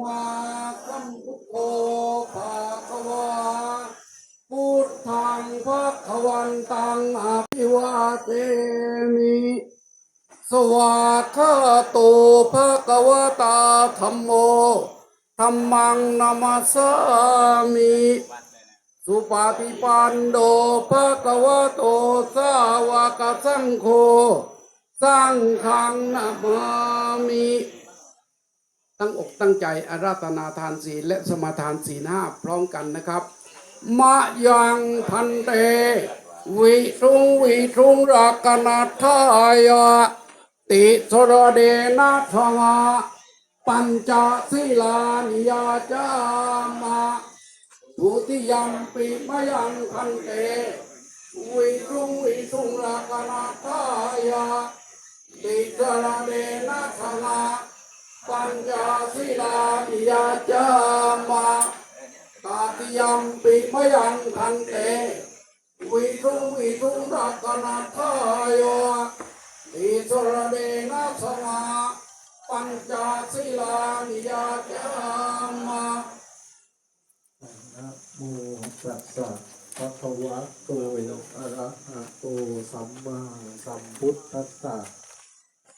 วาคัมพุทโธภาควาพุทธังภะควันตังอภิวาเทมิ สวากขาโตภะควตาธัมโมธัมมังนามัสามิ สุปาติปันโดภะควโตสาวกสังโฆ สังฆังนามามิ ตั้งอกตั้งใจอาราธนาทานศีลและสมาทานศีลห้าพร้อมกันนะครับมะยังพันเต วิทุงวิทุงรักนัทธายะติสรเดนะธมะปัญจศีลานิยาจามะทุติยัมปิมะยังพันเตวิทุงวิทุงรักนัทธายะติสรเด ปัญจศีลานิยาจามะตาติยมปิมยังคันเตวิทุวิทุรักนาทายโยติสรเดนะสมาปัญจศีลานิยาจามะนะโมตัสสะภะคะวะโตอะระหะโตสัมมาสัมพุทธัสสะ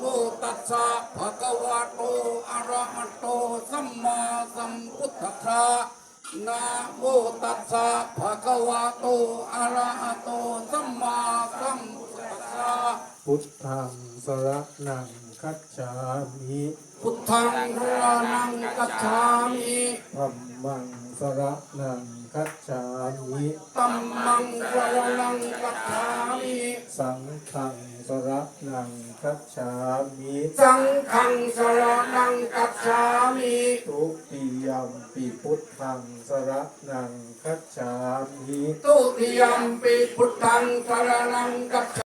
ม สสะภะคะวะโตอะระหะโตสัมมาสัมพุทธัสสะนะโมตัสสะภะคะวะโตอะระหะโตสัมมาสัมพุทธัสสะพุทธังสระนังคัจฉามิพุทธังสรณังกัจฉามิธัมมังสระนังคัจฉามิตัมมังสรณังกัจฉามิ สังฆังสระนังคัจฉามิสังฆังสรณังกัจฉามิทุติยัมปิพุทธังสระนังคัจฉามิ ตุติยัมปิพุทธังสรณังกัจฉามิ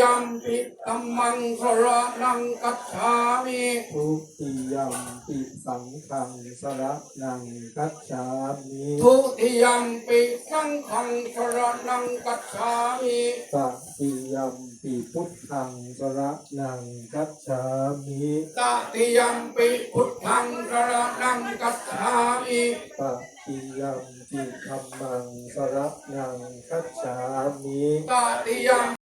ยัมปิธัมมังสรณังกัจฉามิทุติยัมปิสังฆังสระนังคัจฉามิทุติยัมปิสังฆังสรณังกัจฉามิตติยัมปิพุทธังสระนังคัจฉามิตติยัมปิพุทธังสรณังกัจฉามิตติยัมปิธัมมังสระนังคัจฉามิตติยัม